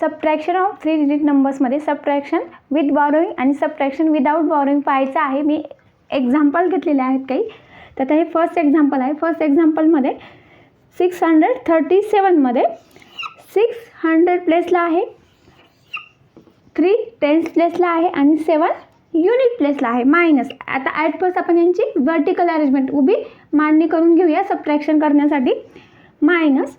Subtraction of three digit नंबर्समध्ये subtraction with borrowing आणि subtraction without borrowing पाहायचं आहे. मी एक्झाम्पल घेतलेले आहेत काही. तर आता हे फर्स्ट एक्झाम्पल आहे. फर्स्ट एक्झाम्पलमध्ये सिक्स हंड्रेड थर्टी सेवनमध्ये सिक्स हंड्रेड प्लेसला आहे थ्री टेन्स प्लेसला आहे आणि सेवन युनिट प्लेसला आहे. मायनस आता ॲट फर्स्ट आपण यांची वर्टिकल अरेंजमेंट उभी मांडणी करून घेऊया. सबट्रॅक्शन करण्यासाठी. मायनस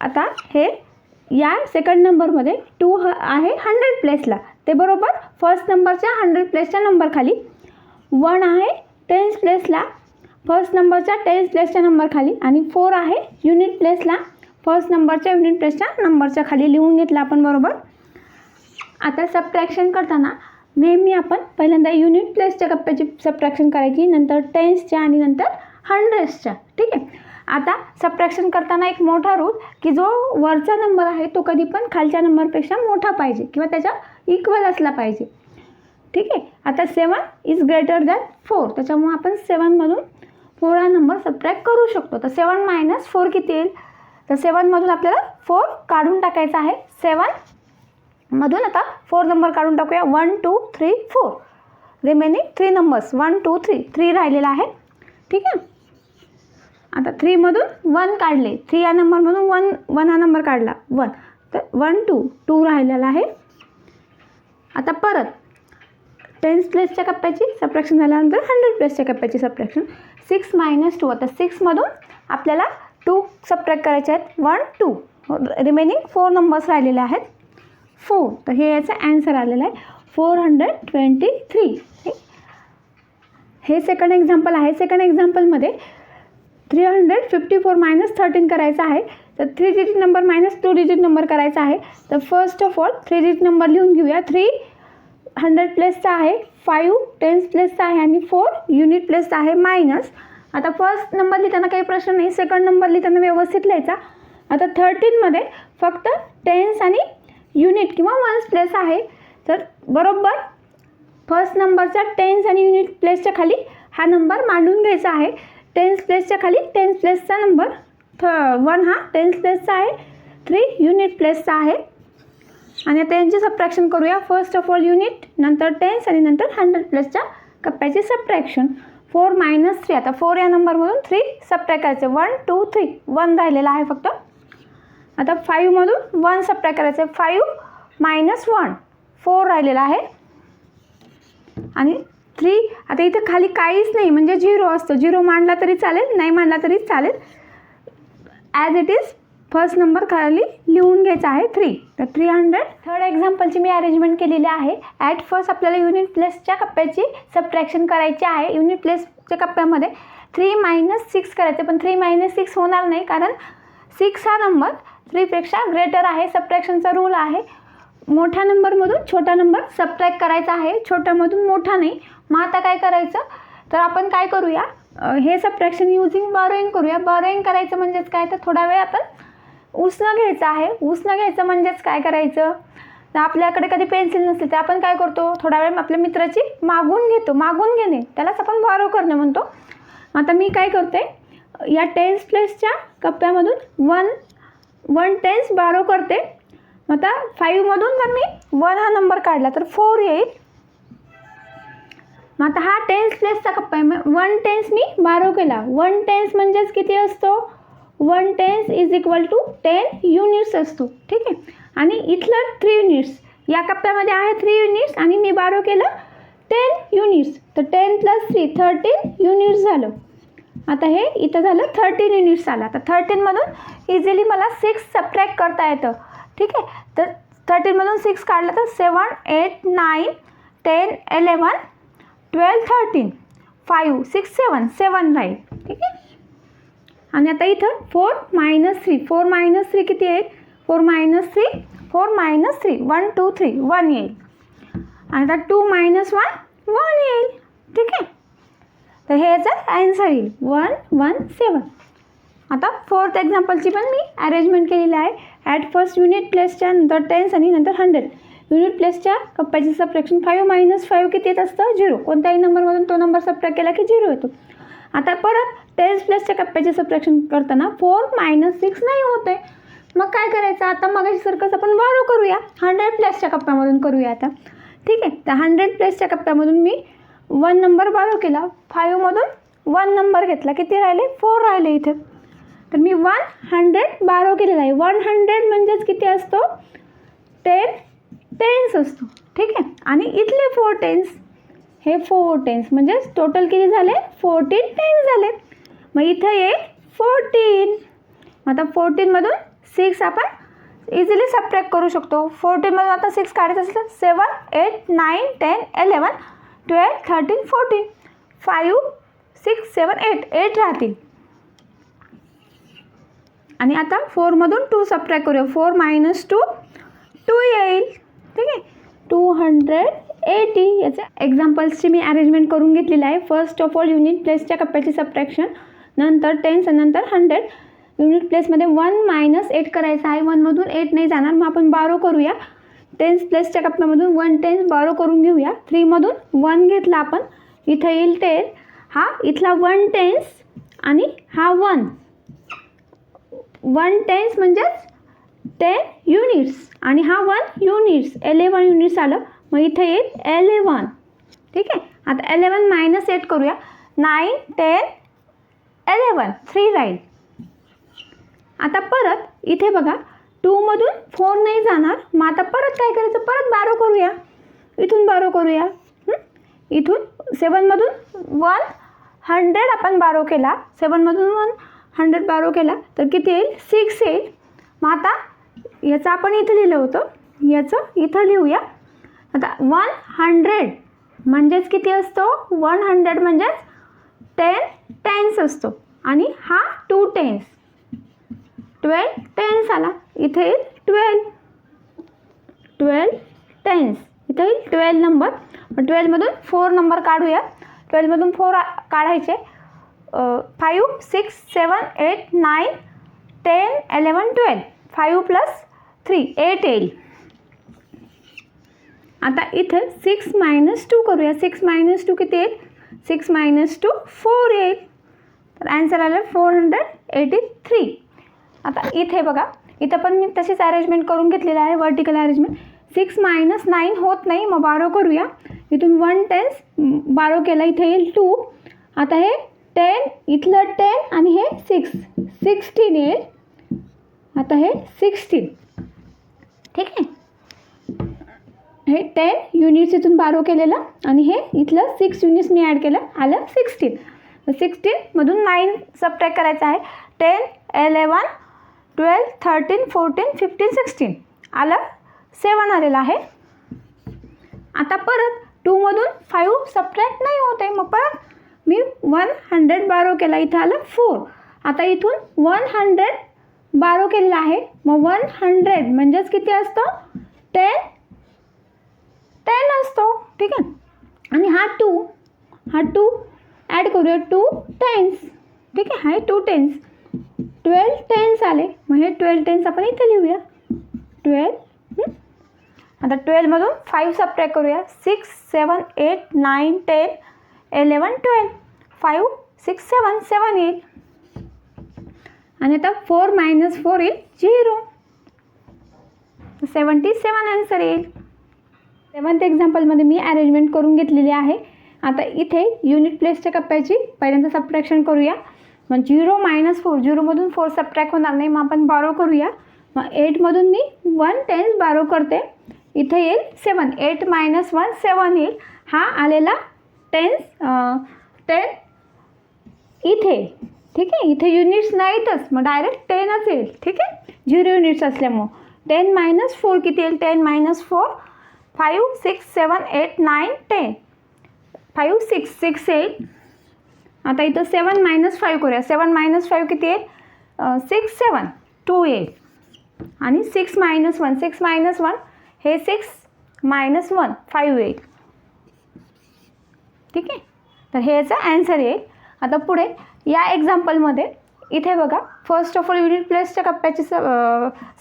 आता हे या सेकंड नंबरमध्ये टू ह आहे हंड्रेड प्लेसला ते बरोबर फर्स्ट नंबरच्या हंड्रेड प्लेसच्या नंबरखाली वन आहे टेन्स प्लेसला फर्स्ट नंबरच्या टेन्स प्लेसच्या नंबरखाली आणि फोर आहे युनिट प्लेसला फर्स्ट नंबरच्या युनिट प्लेसच्या नंबरच्या खाली लिहून घेतलं आपण बरोबर. आता सबट्रॅक्शन करताना नेहमी आपण पहिल्यांदा युनिट प्लेसच्या कप्प्याची सबट्रॅक्शन करायची नंतर टेन्सच्या आणि नंतर हंड्रेड्सच्या ठीक आहे? आता सबट्रॅक्शन करताना एक मोठा रूल की जो वरचा नंबर आहे तो कधी पण खालच्या नंबरपेक्षा मोठा पाहिजे किंवा त्याच्या इक्वल असला पाहिजे. ठीक आहे? आता seven is greater than four त्याच्यामुळे आपण सेवनमधून फोर हा नंबर सबट्रॅक्ट करू शकतो. तर सेवन मायनस फोर किती येईल? तर सेवनमधून आपल्याला फोर काढून टाकायचा आहे. सेवन मधून आता फोर नंबर काढून टाकूया. One two three four remaining three numbers one two three three राहिलेला आहे. ठीक आहे? आता थ्रीमधून वन काढले. थ्री या नंबरमधून वन वन हा नंबर काढला. वन तर वन टू टू राहिलेला आहे. आता परत. टेन्स प्लेसच्या कप्प्याची सप्रॅक्शन झाल्यानंतर हंड्रेड प्लेसच्या कप्प्याची सप्रॅक्शन सिक्स मायनस टू आता सिक्समधून आपल्याला टू सप्रॅक्ट करायचे आहेत. One two remaining four numbers राहिलेले आहेत. फोर तर हे याचं ॲन्सर आलेलं आहे. फोर हंड्रेड ट्वेंटी थ्री हे सेकंड एक्झाम्पल आहे. Second एक्झाम्पलमध्ये three hundred fifty four minus thirteen करायचा आहे. तर three digit number minus two digit number करायचा आहे. तर first of all three digit number लिहून घेऊया. थ्री हंड्रेड प्लेसचा आहे फाईव्ह टेन्स प्लेसचा आहे आणि फोर युनिट प्लेसचा आहे मायनस आता फर्स्ट नंबर लिहिताना काही प्रश्न नाही. सेकंड नंबर लिहिताना व्यवस्थित लिहायचा. आता थर्टीनमध्ये फक्त टेन्स आणि युनिट किंवा वन्स प्लेस आहे. तर बरोबर फर्स्ट नंबरचा टेन्स आणि युनिट प्लेसच्या खाली हा नंबर मांडून घ्यायचा आहे. टेन्स प्लेसच्या खाली टेन्स प्लेसचा नंबर थ वन हा टेन्स प्लेसचा आहे. थ्री युनिट प्लेसचा आहे. आणि आता यांची सबट्रॅक्शन करूया. फर्स्ट ऑफ ऑल युनिट नंतर टेन्स आणि नंतर हंड्रेड प्लसच्या कप्प्याची सबट्रॅक्शन फोर मायनस थ्री आता फोर या नंबरमधून थ्री सबट्रॅक्ट करायचे. वन टू थ्री वन राहिलेला आहे फक्त. आता फाईव्हमधून वन सबट्रॅक्ट करायचं. आहे फाईव्ह मायनस वन फोर राहिलेला आहे. आणि थ्री आता इथं खाली काहीच नाही म्हणजे झिरो असतो. झिरो मांडला तरी चालेल नाही मांडला तरी चालेल. As it is first number खाली लिहून घ्यायचा आहे थ्री तर थ्री हंड्रेड थर्ड एक्झाम्पलची मी अरेंजमेंट केलेली आहे. ॲट फर्स्ट आपल्याला युनिट प्लेसच्या कप्प्याची सबट्रॅक्शन करायची आहे युनिट प्लेसच्या कप्प्यामध्ये. थ्री मायनस सिक्स करायचे पण थ्री मायनस सिक्स होणार नाही कारण सिक्स हा नंबर थ्रीपेक्षा ग्रेटर आहे सबट्रॅक्शनचा रूल आहे. मोठ्या नंबरमधून छोटा नंबर सबट्रॅक्ट करायचा आहे. छोट्यामधून मोठा नाही. मग आता काय करायचं? तर आपण काय करूया? हे सबट्रॅक्शन युजिंग बॉरोईंग करूया. बॉरोईंग करायचं म्हणजेच काय? तर थोडा वेळ आपण उसणं घ्यायचं आहे. उसणं घ्यायचं म्हणजेच काय करायचं? तर आपल्याकडे कधी पेन्सिल नसते तर आपण काय करतो? थोडा वेळ आपल्या मित्राची मागून घेतो. मागून घेणे. त्यालाच आपण बॉरो करणे म्हणतो. आता मी काय करते? या टेन्स प्लेसच्या कप्प्यामधून वन वन टेन्स बारो करते. मग आता फाईव्हमधून जर मी वन हा नंबर काढला तर फोर येईल. मग आता हा टेन्स प्लेसचा कप्पा आहे. मग वन टेन्स मी बारो केला. वन टेन्स म्हणजेच किती असतो? One tens is equal to ten units असतो. ठीक आहे? आणि इथलं थ्री युनिट्स या कप्प्यामध्ये आहे थ्री युनिट्स आणि मी बारो केलं टेन युनिट्स तर ten plus three thirteen units झालं. आता हे इथं झालं थर्टीन युनिट्स आलं. आता थर्टीनमधून इझिली मला सिक्स सबट्रॅक्ट करता येतं. ठीक आहे? तर थर्टीनमधून सिक्स काढलं तर seven eight nine ten eleven twelve thirteen five six seven seven राहील ठीक आहे? आणि आता इथं four minus three four minus three किती येईल? Four minus three four minus three one two three one येईल. आणि आता टू मायनस वन वन येईल. ठीक आहे? तर हे याचं ॲन्सर येईल. वन वन सेवन आता फोर्थ एक्झाम्पलची पण मी अरेंजमेंट केलेली आहे. ॲट फर्स्ट युनिट प्लेसच्या नंतर टेन्स आणि नंतर हंड्रेड युनिट प्लेसच्या कप्प्याचे सबट्रॅक्शन फाईव्ह मायनस फाईव्ह किती येत असतं? झिरो कोणत्याही नंबरमधून तो नंबर सबट्रॅक्ट केला की झिरो येतो. आता परत टेन्स प्लसच्या कप्प्याचे सबट्रॅक्शन करताना फोर मायनस सिक्स नाही होत आहे मग काय करायचं? आता मग सर्कस आपण बारो करूया? हंड्रेड प्लसच्या कप्प्यामधून करूया आता. ठीक आहे? तर हंड्रेड प्लसच्या कप्प्यामधून मी वन नंबर बारो केला. फाईव्हमधून वन नंबर घेतला. किती राहिले? फोर राहिले इथे. तर मी वन हंड्रेड बारो केलेला आहे. वन हंड्रेड म्हणजेच किती असतो? टेन टेन्स असतो. ठीक आहे? आणि इथले फोर टेन्स हे फोर टेन्स म्हणजेच टोटल किती झाले? फोर्टीन टेन्स झाले. मग इथं येईल फोर्टीन मग आता फोर्टीनमधून सिक्स आपण इझिली सबट्रॅक्ट करू शकतो. फोर्टीनमधून आता सिक्स काढायचं असेल तर seven eight nine ten eleven twelve thirteen fourteen five six seven eight eight राहतील. आणि आता फोरमधून टू सबट्रॅक्ट करूया. फोर मायनस टू टू येईल. ठीक आहे? टू हंड्रेड एटी याचं एक्झाम्पल्सची मी अरेंजमेंट करून घेतलेलं आहे. फर्स्ट ऑफ ऑल युनिट प्लेसच्या कप्प्याची सबट्रॅक्शन नंतर टेन्स नंतर हंड्रेड युनिट प्लेसमध्ये वन मायनस एट करायचं आहे. वनमधून एट नाही जाणार. मग आपण बारो करूया. टेन्स प्लेसच्या कप्प्यामधून वन टेन्स बारो करून घेऊया. थ्रीमधून वन घेतला आपण. इथं येईल टेन हा इथला वन टेन्स आणि हा वन वन टेन्स म्हणजेच टेन युनिट्स आणि हा वन युनिट्स एलेवन युनिट्स आलं. मग इथे येईल एलेवन ठीक आहे? आता एलेवन मायनस एट करूया. नाईन टेन एलेवन थ्री राहील आता परत इथे बघा टूमधून फोर नाही जाणार. मग आता परत काय करायचं? परत बारो करूया. इथून बारो करूया. इथून सेवनमधून वन हंड्रेड आपण बारो केला. सेवनमधून वन हंड्रेड बारो केला तर किती येईल? सिक्स येईल. मग आता याचं आपण इथं लिहिलं होतं. याचं इथं लिहूया. आता वन हंड्रेड म्हणजेच किती असतो? वन हंड्रेड म्हणजेच टेन टेन्स असतो. आणि हा टू टेन्स. ट्वेल्व टेन्स आला. इथे येईल ट्वेल्व. Twelve tens. इथे येईल ट्वेल्व नंबर. ट्वेल्वमधून फोर नंबर काढूया. ट्वेल्वमधून फोर काढायचे. Five six seven eight nine ten eleven twelve five plus three eight येईल आता इथं सिक्स मायनस टू करूया. सिक्स मायनस टू किती येईल? सिक्स मायनस टू फोर येईल. तर ॲन्सर आलं फोर हंड्रेड एटी थ्री आता इथे बघा. इथं पण मी तशीच अरेंजमेंट करून घेतलेलं आहे vertical arrangement six minus nine होत नाही मग बारो करूया. इथून वन टेन्स बारो केला इथे येईल टू आता हे टेन इथलं टेन आणि हे सिक्स. सिक्स्टीन येईल. आता हे सिक्स्टीन. ठीक आहे? हे टेन युनिट्स इथून बारो केलेलं आणि हे इथलं सिक्स युनिट्स मी ॲड केलं आलं सिक्स्टीन. सिक्स्टीनमधून नाईन सबट्रॅक्ट करायचं आहे. Ten eleven twelve thirteen fourteen fifteen sixteen. आलं? सेवन आलेलं आहे. आता परत टूमधून फाईव्ह सबट्रॅक्ट नाही होत आहे. मग परत मी वन हंड्रेड बारो केला. इथं आलं फोर. आता इथून वन हंड्रेड बारो केलेला आहे. मग वन हंड्रेड म्हणजेच किती असतं? टेन. टेन असतो. ठीक आहे? आणि हा टू हा टू ॲड करूया. टू टेन्स ठीक आहे? हा टू टेन्स ट्वेल्व टेन्स आले. मग हे ट्वेल्व टेन्स आपण इथे लिहूया. ट्वेल्व आता ट्वेल्वमधून फाईव्ह सबट्रॅक्ट करूया. Six seven eight nine ten eleven twelve five six seven seven येईल. आणि आता फोर मायनस फोर येईल झिरो. सेवन्टी सेवन आन्सर येईल. सेवन्थ एक्झाम्पलमध्ये मी अरेंजमेंट करून घेतलेली आहे. आता इथे युनिट प्लेसच्या कप्प्याची पहिल्यांदा सबट्रॅक्शन करूया. मग झिरो मायनस फोर झिरोमधून फोर सबट्रॅक्ट होणार नाही मग आपण बारो करूया. मग एटमधून मी वन टेन्स बारो करते. इथे येईल seven eight minus one seven येईल. हा आलेला टेन्स टेन इथे ठीक आहे? इथे युनिट्स नाहीतच मग डायरेक्ट टेनच येईल ठीक आहे? झिरो युनिट्स असल्यामुळं. टेन मायनस फोर किती येईल? Ten minus four five six seven eight nine ten. Five six six येईल. आता इथं सेवन मायनस फाईव्ह करूया. सेवन मायनस फाईव्ह किती येईल? सिक्स सेवन टू येईल. आणि six minus one six minus one हे सिक्स मायनस वन फाईव्ह येईल. ठीक आहे? तर हे याचं ॲन्सर येईल. आता पुढे या एक्झाम्पलमध्ये इथे बघा फर्स्ट ऑफ ऑल युनिट प्लेसच्या कप्प्याचे स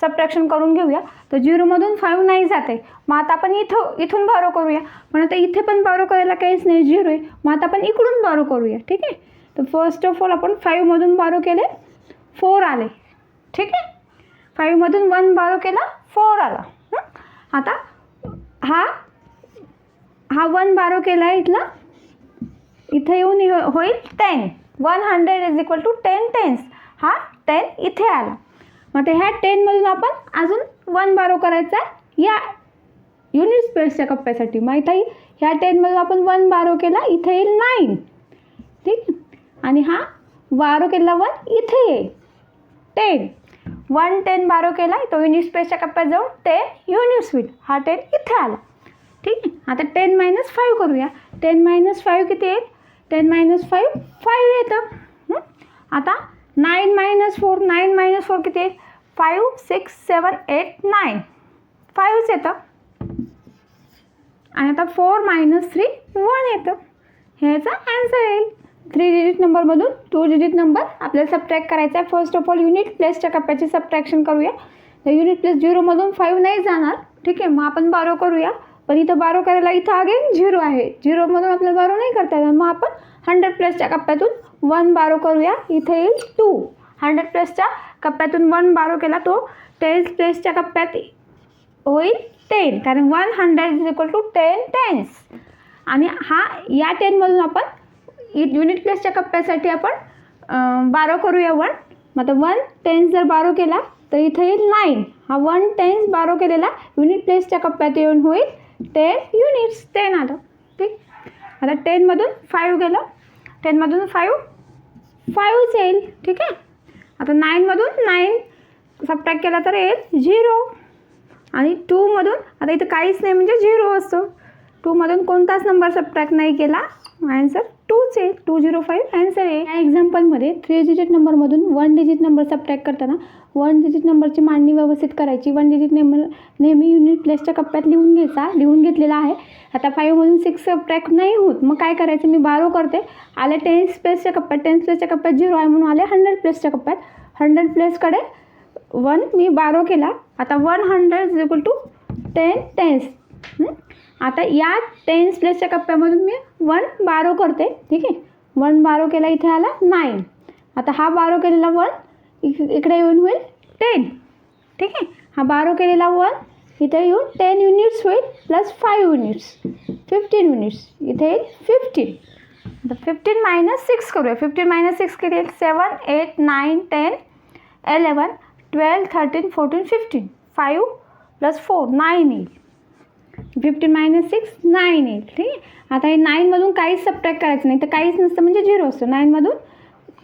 सबट्रॅक्शन करून घेऊया. तर झिरोमधून फाईव्ह नाही जाते. मग आता आपण इथं इथून बारो करूया. पण आता इथे पण बारो करायला काहीच नाही झिरो आहे. मग आता आपण इकडून बारो करूया ठीक आहे? तर फर्स्ट ऑफ ऑल आपण फाईव्हमधून बारो केले फोर आले. ठीक आहे? फाईव्हमधून वन बारो केला फोर आला. आता हा हा वन बारो केला आहे इथला इथे येऊन होईल ten one hundred is equal to ten tens हा टेन इथे आला. मग ते ह्या टेनमधून आपण अजून वन बारो करायचा आहे. या युनिट स्पेसच्या कप्प्यासाठी. माहीत आहे? ह्या टेनमधून आपण वन बारो केला इथे येईल नाईन ठीक? आणि हा बारो केला वन इथे येईल. टेन वन टेन बारो केला तो युनिट स्पेसच्या कप्प्यात जाऊन टेन युनिट होईल. हा टेन इथे आला. ठीक? आहे आता टेन मायनस फाईव्ह करूया. टेन मायनस फाईव्ह किती येईल? टेन मायनस फाईव्ह फाईव्ह येतं. आता nine minus four nine minus four किती? आहे five six seven eight nine. फाईव्हच येतं. आणि आता फोर मायनस थ्री वन येतं. ह्याचा आन्सर येईल. थ्री डिजिट नंबरमधून टू डिजिट नंबर आपल्याला सबट्रॅक्ट करायचा आहे फर्स्ट ऑफ ऑल युनिट प्लेसच्या कप्प्याची सबट्रॅक्शन करूया. तर युनिट प्लेस झिरोमधून फाईव्ह नाही जाणार. ठीक आहे मग आपण बारो करूया. पण इथं बारो करायला इथं अगेन झिरो आहे. झिरोमधून आपल्याला बारो नाही करता येणार. मग आपण हंड्रेड प्लसच्या कप्प्यातून वन बारो करूया. इथे येईल टू हंड्रेड प्लसच्या कप्प्यातून वन बारो केला तो टेन प्लसच्या कप्प्यात होईल टेन कारण one hundred is equal to ten tens आणि हा या टेनमधून आपण युनिट प्लेसच्या कप्प्यासाठी आपण बारो करूया वन मग आता वन टेन्स जर बारो केला तर इथं येईल नाईन हा वन टेन्स बारो केलेला युनिट प्लेसच्या कप्प्यात येऊन होईल टेन युनिट्स टेन आलं. ठीक? आता टेनमधून फाईव्ह गेलं. टेनमधून फाईव्ह फाईव्हच येईल. ठीक आहे? आता नाईनमधून नाईन सबट्रॅक्ट केला तर येईल झिरो आणि टूमधून आता इथं काहीच नाही म्हणजे झिरो असतो. टूमधून कोणताच नंबर सबट्रॅक्ट नाही केला. आन्सर टूच आहे टू झिरो फाईव्ह ॲन्सर आहे या एक्झाम्पलमध्ये थ्री डिजिट नंबरमधून वन डिजिट नंबर सबट्रॅक्ट करताना वन डिजिट नंबरची मांडणी व्यवस्थित करायची. वन डिजिट नंबर नेहमी युनिट प्लेसच्या कप्प्यात लिहून घ्यायचा लिहून घेतलेला आहे. आता फाईव्हमधून सिक्स सबट्रॅक्ट नाही होत मग काय करायचं? मी बारो करते. आले टेन्थ प्लेसच्या कप्प्यात टेन्थ प्लेसच्या कप्प्यात झिरो आहे म्हणून आले हंड्रेड प्लेसच्या कप्प्यात. हंड्रेड प्लेसकडे वन मी बारो केला. आता one hundred is equal to ten tens आता या टेन्स प्लेसच्या कप्प्यामधून मी वन बारो करते ठीक आहे? वन बारो केला इथे आला नाईन आता हा बारो केलेला वन इक इकडे येऊन होईल टेन ठीक आहे? हा बारो केलेला वन इथे येऊन टेन युनिट्स होईल plus five units fifteen units इथे येईल फिफ्टीन आता फिफ्टीन मायनस सिक्स करूया. फिफ्टीन मायनस सिक्स किती येईल? Seven eight nine ten eleven twelve thirteen fourteen fifteen five plus four nine येईल. फिफ्टीन मायनस सिक्स नाईन येईल ठीक आहे? आता हे नाईनमधून काहीच सबट्रॅक्ट करायचं नाही. तर काहीच नसतं म्हणजे झिरो असतं. नाईनमधून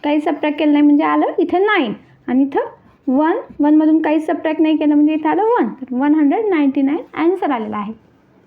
काही सबट्रॅक्ट केलं नाही म्हणजे आलं इथं नाईन आणि इथं वन वनमधून काहीच सबट्रॅक्ट नाही केलं म्हणजे इथं आलं वन तर one hundred ninety nine answer आलेला आहे.